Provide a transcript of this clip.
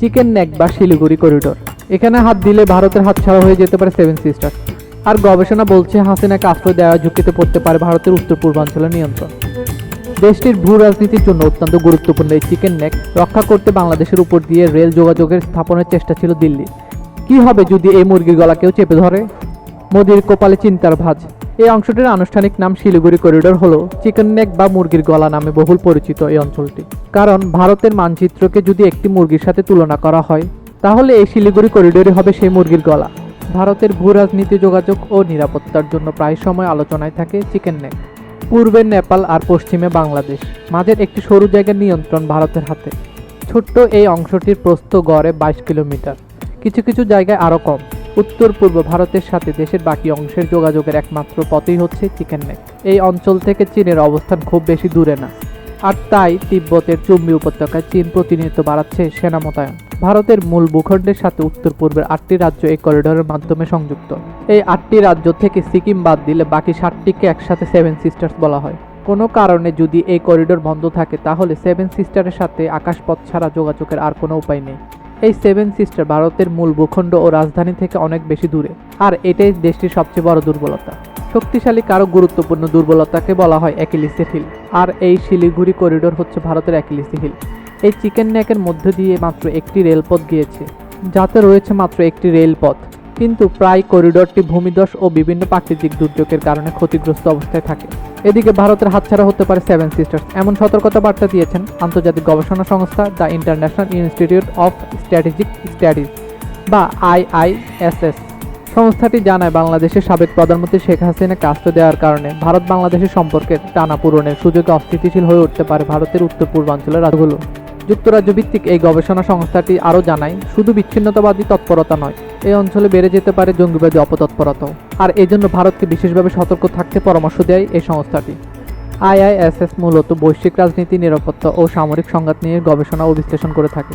Chicken neck বা Siliguri corridor এখানে হাত দিলে ভারতের হাত ছাড়া হয়ে যেতে পারে সেভেন সিস্টার আর গবেষণা বলছে হাসিনাকে আশ্রয় দেওয়া ঝুঁকিতে পড়তে পারে ভারতের উত্তর পূর্বাঞ্চলের নিয়ন্ত্রণ। দেশটির ভূ রাজনীতির জন্য অত্যন্ত গুরুত্বপূর্ণ এই চিকেন নেক রক্ষা করতে বাংলাদেশের উপর দিয়ে রেল যোগাযোগের স্থাপনের চেষ্টা ছিল দিল্লি কি হবে যদি এই মুরগির গলাকেও চেপে ধরে? মোদির কপালে চিন্তার ভাঁজ। এই অংশটির আনুষ্ঠানিক নাম শিলিগুড়ি করিডোর হলো চিকেন নেক বা মুরগির গলা নামে বহুল পরিচিত এই অঞ্চলটি। কারণ ভারতের মানচিত্রকে যদি একটি মুরগির সাথে তুলনা করা হয়, তাহলে এই শিলিগুড়ি করিডোরই হবে সেই মুরগির গলা। ভারতের ভূ রাজনীতি, যোগাযোগ ও নিরাপত্তার জন্য প্রায় সময় আলোচনায় থাকে চিকেন নেক। পূর্বে নেপাল আর পশ্চিমে বাংলাদেশ, মাঝের একটি সরু জায়গার নিয়ন্ত্রণ ভারতের হাতে। ছোট্ট এই অংশটির প্রস্থ গড়ে বাইশ কিলোমিটার। কিছু কিছু জায়গায় আরও কম। উত্তর পূর্ব ভারতের সাথে দেশের বাকি অংশের যোগাযোগের একমাত্র পথই হচ্ছে চিকেন নেক। এই অঞ্চল থেকে চীনের অবস্থান খুব বেশি দূরে না। আর তাই তিব্বতের চুম্বি উপত্যকায় চীন প্রতিনিয়ত বাড়াচ্ছে সেনা মোতায়েন। ভারতের মূল ভূখণ্ডের সাথে উত্তর পূর্বের আটটি রাজ্য এই করিডোরের মাধ্যমে সংযুক্ত। এই আটটি রাজ্য থেকে সিকিম বাদ দিলে বাকি সাতটিকে একসাথে সেভেন সিস্টার্স বলা হয়। কোনো কারণে যদি এই করিডোর বন্ধ থাকে, তাহলে সেভেন সিস্টারের সাথে আকাশপথ ছাড়া যোগাযোগের আর কোনো উপায় নেই। এই সেভেন সিস্টার ভারতের মূল ভূখণ্ড ও রাজধানী থেকে অনেক বেশি দূরে। আর এটাই দেশটির সবচেয়ে বড় দুর্বলতা। শক্তিশালী কারও গুরুত্বপূর্ণ দুর্বলতাকে বলা হয় অ্যাকিলিসের হিল। আর এই শিলিগুড়ি করিডোর হচ্ছে ভারতের অ্যাকিলিসি হিল। এই চিকেন ন্যাকের মধ্য দিয়ে মাত্র একটি রেলপথ গিয়েছে, যাতে রয়েছে মাত্র একটি রেলপথ। কিন্তু প্রায় করিডোরটি ভূমিধস ও বিভিন্ন প্রাকৃতিক দুর্যোগের কারণে ক্ষতিগ্রস্ত অবস্থায় থাকে। এদিকে ভারতের হাতছাড়া হতে পারে সেভেন সিস্টার্স এমন সতর্কতা বার্তা দিয়েছেন আন্তর্জাতিক গবেষণা সংস্থা the International Institute of Strategic Studies বা আইআইএসএস। সংস্থাটি জানায়, বাংলাদেশের সাবেক প্রধানমন্ত্রী শেখ হাসিনাকে আশ্রয় দেওয়ার কারণে ভারত বাংলাদেশের সম্পর্কে টানা পূরণের সুযোগে অস্থিতিশীল হয়ে উঠতে পারে ভারতের উত্তর পূর্বাঞ্চলের রাজ্যগুলো। যুক্তরাজ্য ভিত্তিক এই গবেষণা সংস্থাটি আরও জানায়, শুধু বিচ্ছিন্নতাবাদী তৎপরতা নয় এই অঞ্চলে বেড়ে যেতে পারে জঙ্গিবাদী অপতৎপরতাও আর এজন্য ভারতকে বিশেষভাবে সতর্ক থাকতে পরামর্শ দেয় এই সংস্থাটি। আইআইএসএস মূলত বৈশ্বিক রাজনীতি, নিরাপত্তা ও সামরিক সংঘাত নিয়ে গবেষণা ও বিশ্লেষণ করে থাকে।